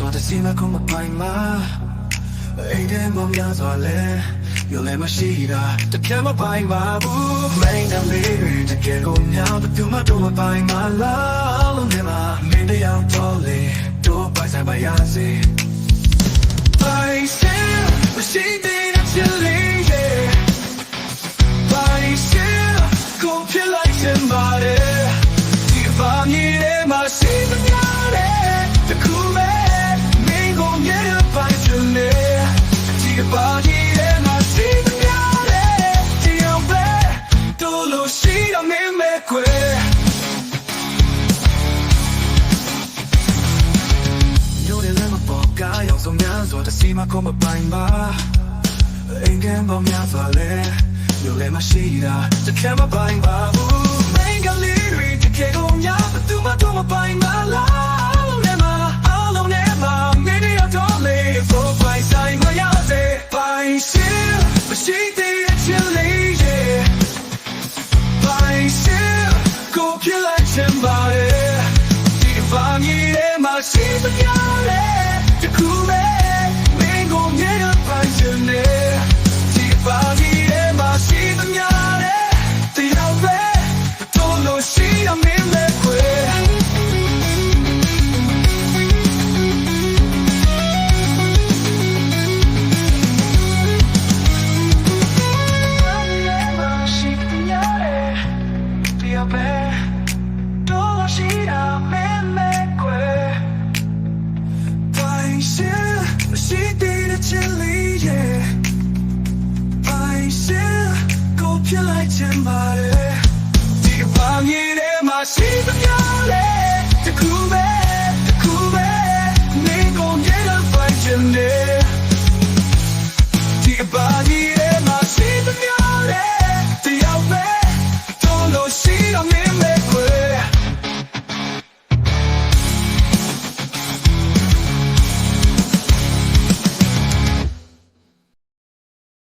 စွာတစီမခုမပိုင်မှာအိမ်ထဲမှာများစွာလဲမျိုးလည်းမရှိတာတကယ်မပိုင်ပါဘူးမိန်တယ်လေးတကယ်ကိုများဘယ်သူမှတော့မပိုင်မှာလားလို့နေမှာမင်းတရားတော်လေတို့ပိုင်ဆိုင်ပါရစေပိုင်ရှင်မရှိသေးတဲ့ချစ်လေးရဲ့ Body share, go feel like somebody. You find me in my seat, but not it. Ball guy, I'm so mad, so to see my come up by my. အိမ်ကမ်းပေါ်များစွာလဲမြို့လည်းမရှိတာတကယ်မပိုင်ပါဘူးမင်းကလေးတွေတကယ်ကိုများဘယ်သူမှတော့မပိုင်ပါလားလည်းမအားလုံးနဲ့မမင်းတို့ တော့လေ for by side မရစေပိုင်ရှင်မရှိသေးတဲ့ချစ်လေး yeah ပိုင်ရှင်ကိုပြလိုက်ချင်ပါတယ်ဒီကဘာမြည်တဲ့မရှိစရာလေတခုမဲ့မင်းကိုမြဲတဲ့ ဖြစ်လိုက်ချင်ပါတယ်ဒီအပါမြေထဲမှာရှိသမျှလေတခုပဲ